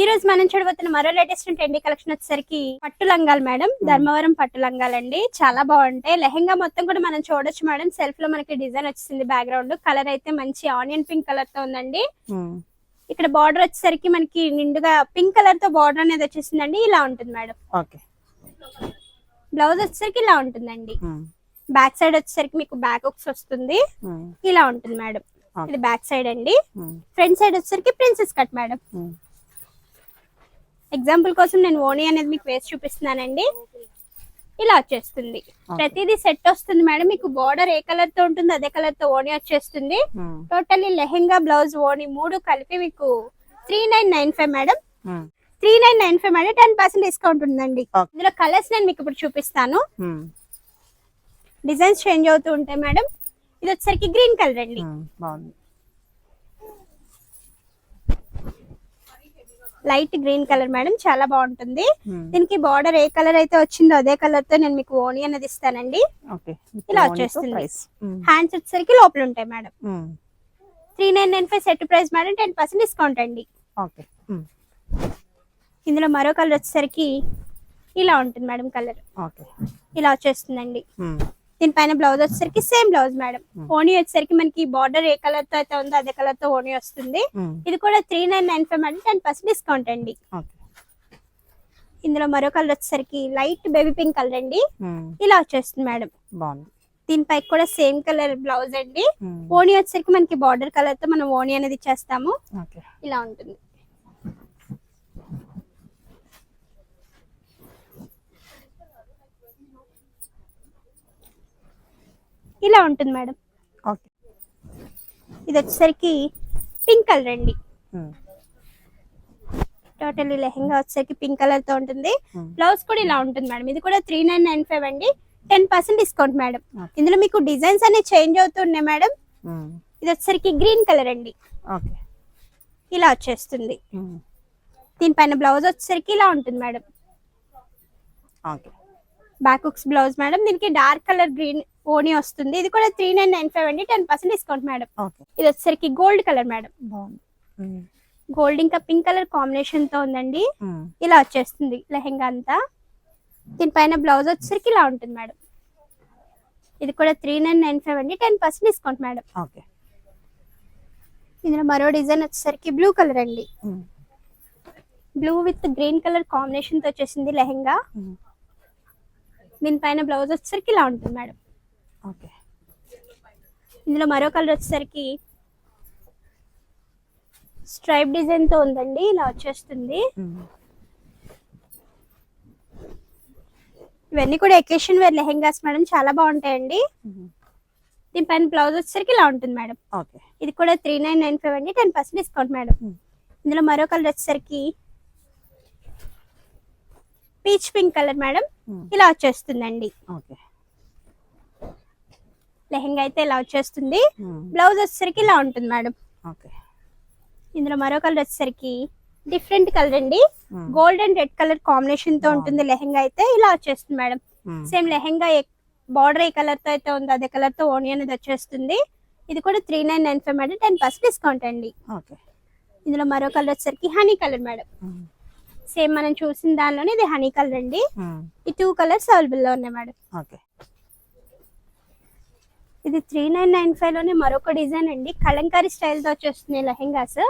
ఈ రోజు మనం చూడబోతున్న మరో లేటెస్ట్ ట్రెండీ కలెక్షన్ వచ్చేసరికి పట్టు లంగాలు మేడం ధర్మవరం పట్టు లంగాలండి చాలా బాగుంటాయి లెహంగా మొత్తం కూడా మనం చూడొచ్చు మేడం. సెల్ఫ్లో మనకి డిజైన్ వచ్చింది బ్యాక్గ్రౌండ్ కలర్ అయితే మంచి ఆనియన్ పింక్ కలర్తో ఉందండి. ఇక్కడ బార్డర్ వచ్చేసరికి మనకి నిండుగా పింక్ కలర్తో బార్డర్ అనేది వచ్చేసిందండి. ఇలా ఉంటుంది మేడం. బ్లౌజ్ వచ్చేసరికి ఇలా ఉంటుందండి. బ్యాక్ సైడ్ వచ్చేసరికి మీకు బ్యాక్ హుక్స్ వస్తుంది. ఇలా ఉంటుంది మేడం. ఇది బ్యాక్ సైడ్ అండి. ఫ్రంట్ సైడ్ వచ్చేసరికి ప్రిన్సెస్ కట్ మేడం. ఎగ్జాంపుల్ కోసం నేను ఓనీ అనేది మీకు వేసి చూపిస్తున్నానండి. ఇలా వచ్చేస్తుంది. ప్రతిదీ సెట్ వస్తుంది మేడం. మీకు బార్డర్ ఏ కలర్తో ఉంటుంది అదే కలర్తో ఓనీ వచ్చేస్తుంది. ఉమ్, టోటల్లీ లెహెంగా బ్లౌజ్ ఓనీ మూడు కలిపి మీకు three nine nine five madam. Three nine nine five madam. Ten percent discount ఉందండి. ఇందులో కలర్స్ నేను మీకు ఇప్పుడు చూపిస్తాను. డిజైన్స్ చేంజ్ అవుతూ ఉంటాయి మేడం. ఇది వచ్చేసరికి గ్రీన్ కలర్ అండి. బాగుంది. లైట్ గ్రీన్ కలర్ మేడం చాలా బాగుంటుంది. ఉమ్, దీనికి బార్డర్ ఏ కలర్ అయితే వచ్చిందో అదే కలర్తో నేను మీకు ఓనీ అనేది ఇస్తానండి. ఇలా వచ్చేస్తుంది. ఉమ్, హ్యాండ్స్ వచ్చేసరికి లోపల ఉంటాయి madam. Um, three nine nine five set price madam ten percent discount అండి. ఇందులో మరో కలర్ వచ్చేసరికి ఇలా ఉంటుంది మేడం కలర్. ఓకే. ఇలా వచ్చేస్తుందండి. దీనిపైన బ్లౌజ్ వచ్చేసరికి సేమ్ బ్లౌజ్ మేడం Hmm. ఓనీ వచ్చేసరికి మనకి బార్డర్ ఏ కలర్తో అయితే ఉందో అదే కలర్తో ఓనీ వస్తుంది. ఉమ్, ఇది కూడా three nine nine five madam ten percent discount అండి. ఇందులో మరో కలర్ వచ్చేసరికి లైట్ బేబీ పింక్ కలర్ అండి. ఉమ్, ఇలా వచ్చేస్తుంది మేడం బాగుంది. దీనిపై కూడా సేమ్ కలర్ బ్లౌజ్ అండి. ఓనీ వచ్చేసరికి మనకి బార్డర్ కలర్తో మనం ఓనీ అనేది ఇచ్చేస్తాము ఇలా ఉంటుంది. ఇలా ఉంటుంది మేడం. ఓకే. ఇది వచ్చేసరికి పింక్ కలర్ అండి. ఉమ్, టోటల్లీ లెహంగా వచ్చేసరికి పింక్ కలర్తో ఉంటుంది. Hmm. బ్లౌజ్ కూడా ఇలా ఉంటుంది మేడం. ఇది కూడా త్రీ నైన్ నైన్ ఫైవ్ అండి. Ten percent discount madam. ఇందులో మీకు డిజైన్స్ అనేవి చేంజ్ అవుతున్నాయి మేడం. ఉమ్, ఇది వచ్చేసరికి గ్రీన్ కలర్ అండి. ఓకే ఇలా వచ్చేస్తుంది. దీనిపైన బ్లౌజ్ వచ్చేసరికి ఇలా ఉంటుంది madam. Okay back hooks blouse madam. దీనికి డార్క్ కలర్ గ్రీన్ ఓనీ వస్తుంది. ఇది కూడా త్రీ నైన్ నైన్ ఫైవ్ అండి. Ten percent discount madam. ఇది వచ్చేసరికి గోల్డ్ కలర్ మేడం. గోల్డ్ ఇంకా పింక్ కలర్ కాంబినేషన్తో ఉందండి. ఇలా వచ్చేస్తుంది లెహెంగా అంతా. దీనిపైన బ్లౌజ్ వచ్చేసరికి ఇలా ఉంటుంది మేడం. ఇది కూడా త్రీ నైన్ నైన్ ఫైవ్ అండి. Ten percent discount madam. Okay. ఇందులో మరో డిజైన్ వచ్చేసరికి బ్లూ కలర్ అండి. బ్లూ విత్ గ్రీన్ కలర్ కాంబినేషన్తో వచ్చేసింది లెహెంగా. దీనిపైన బ్లౌజ్ వచ్చేసరికి ఇలా ఉంటుంది మేడం. ఓకే. ఇందులో మరో కలర్ వచ్చేసరికి స్ట్రైప్ డిజైన్తో ఉందండి ఇలా వచ్చేస్తుంది. ఇవన్నీ కూడా ఎకేషన్ వేర్ లెహెంగాస్ మేడం చాలా బాగుంటాయండి. ఉమ్, దీనిపైన బ్లౌజ్ వచ్చేసరికి ఇలా ఉంటుంది మేడం. ఓకే. ఇది కూడా త్రీ నైన్ నైన్ ఫైవ్ అండి టెన్ పర్సెంట్ డిస్కౌంట్ మేడం. ఇందులో మరో కలర్ వచ్చేసరికి పీచ్ పింక్ కలర్ మేడం ఉమ్, ఇలా వచ్చేస్తుందండి. లెహెంగా అయితే ఇలా వచ్చేస్తుంది. ఉమ్, బ్లౌజ్ వచ్చేసరికి ఇలా ఉంటుంది మేడం. ఓకే. ఇందులో మరో కలర్ వచ్చేసరికి డిఫరెంట్ కలర్ అండి. ఉమ్, గోల్డ్ అండ్ రెడ్ కలర్ కాంబినేషన్తో ఉంటుంది లెహెంగా అయితే ఇలా వచ్చేస్తుంది మేడం. సేమ్ లెహెంగా బార్డర్ ఏ కలర్తో అయితే ఉందో అదే కలర్తో ఓనీ అనేది వచ్చేస్తుంది. ఇది కూడా three nine nine five madam ten percent discount అండి. ఇందులో మరో కలర్ వచ్చేసరికి హనీ కలర్ మేడం. సేమ్ మనం చూసిన దానిలోనే ఇది హనీ కలర్ అండి. ఈ టూ కలర్స్ అవైలబుల్లో ఉన్నాయి మేడం. ఓకే. ఇది త్రీ నైన్ నైన్ ఫైవ్లోనే మరొక డిజైన్ అండి. కలంకారీ స్టైల్తో వచ్చేస్తున్నాయి లెహెంగాస్.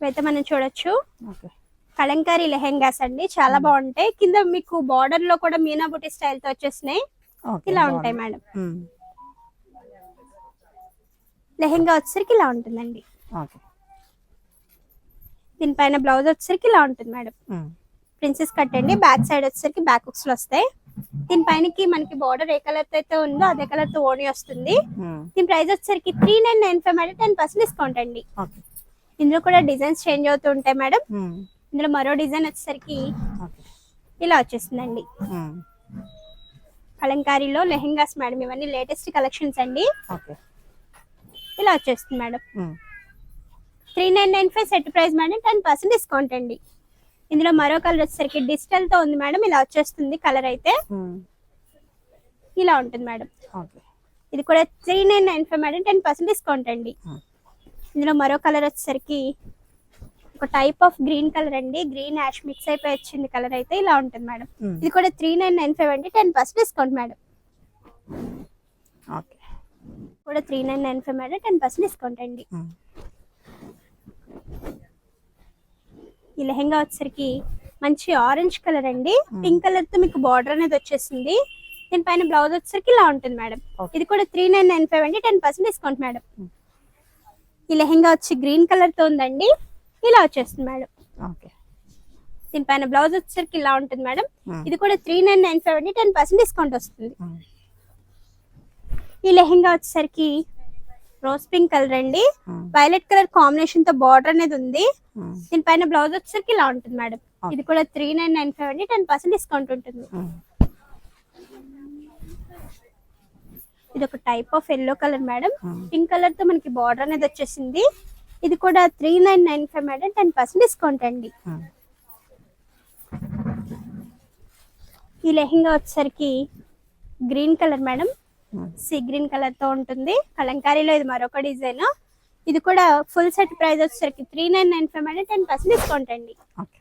ఇవైతే మనం చూడొచ్చు. కలంకారీ లెహెంగాస్ అండి. చాలా బాగుంటాయి. కింద మీకు బార్డర్లో కూడా మీనా బుట్టి స్టైల్తో వచ్చేసినాయి ఇలా. ఉంటాయి మేడం. లెహెంగా వచ్చేసరికి ఇలా ఉంటుందండి. ఓకే. దీనిపైన బ్లౌజ్ వచ్చేసరికి ఇలా ఉంటుంది మేడం. ప్రిన్సెస్ కట్ అండి. బ్యాక్ సైడ్ వచ్చేసరికి బ్యాక్ హుక్స్లో వస్తాయి. దీనిపైనకి మనకి బార్డర్ ఏ కలర్తో అయితే ఉందో అదే కలర్తో ఓనీ వస్తుంది. దీని ప్రైస్ వచ్చేసరికి three nine nine five madam ten percent discount అండి. ఇందులో కూడా డిజైన్స్ చేంజ్ అవుతూ ఉంటాయి మేడం. ఇందులో మరో డిజైన్ వచ్చేసరికి ఇలా వచ్చేస్తుందండి. ఉమ్, కలంకారీలో లెహెంగాస్ మేడం ఇవన్నీ లేటెస్ట్ కలెక్షన్స్ అండి. ఓకే. ఇలా వచ్చేస్తుంది madam. Three nine nine five set price madam ten percent discount అండి. ఇందులో మరో కలర్ వచ్చేసరికి డిజిటల్తో ఉంది మేడం ఇలా వచ్చేస్తుంది కలర్ అయితే. ఇలా ఉంటుంది మేడం. ఓకే. ఇది కూడా three nine nine five madam ten percent discount అండి. ఇందులో మరో కలర్ వచ్చేసరికి ఒక టైప్ ఆఫ్ గ్రీన్ కలర్ అండి. గ్రీన్ యాష్ మిక్స్ అయిపోయి వచ్చింది కలర్ అయితే ఇలా ఉంటుంది మేడం. ఇది కూడా త్రీ నైన్ నైన్ ఫైవ్ అండి ten percent discount madam. Okay. కూడా three nine nine five madam ten percent discount అండి. ఈ లెహెంగా వచ్చేసరికి మంచి ఆరెంజ్ కలర్ అండి. పింక్ కలర్తో మీకు బార్డర్ అనేది వచ్చేసింది. దీనిపైన బ్లౌజ్ వచ్చేసరికి ఇలా ఉంటుంది మేడం. ఇది కూడా త్రీ నైన్ నైన్ ఫైవ్ అండి. Ten percent discount madam. ఈ లెహెంగా వచ్చి గ్రీన్ కలర్తో ఉందండి. ఇలా వచ్చేస్తుంది మేడం. ఓకే. దీనిపైన బ్లౌజ్ వచ్చేసరికి ఇలా ఉంటుంది మేడం. ఇది కూడా త్రీ నైన్ నైన్ ఫైవ్ అండి. టెన్ పర్సెంట్ డిస్కౌంట్ వస్తుంది. ఈ లెహెంగా వచ్చేసరికి రోజ్ పింక్ కలర్ అండి. వైలెట్ కలర్ కాంబినేషన్తో బార్డర్ అనేది ఉంది. దీనిపైన బ్లౌజ్ వచ్చేసరికి ఇలా ఉంటుంది మేడం. ఇది కూడా త్రీ నైన్ నైన్ ఫైవ్ అండి టెన్ పర్సెంట్ డిస్కౌంట్ ఉంటుంది. ఇది ఒక type of yellow colour madam. Pink కలర్తో మనకి బార్డర్ అనేది వచ్చేసింది ఇది కూడా three nine nine five madam ten percent discount అండి. ఈ లెహెంగా వచ్చేసరికి green colour madam. Sea green కలర్తో ఉంటుంది. కలంకారీలో ఇది మరొక డిజైన్. ఇది కూడా ఫుల్ సెట్ ప్రైస్ వచ్చేసరికి త్రీ నైన్ నైన్ ఫైవ్ అంటే టెన్ పర్సెంట్ డిస్కౌంట్ అండి. ఓకే.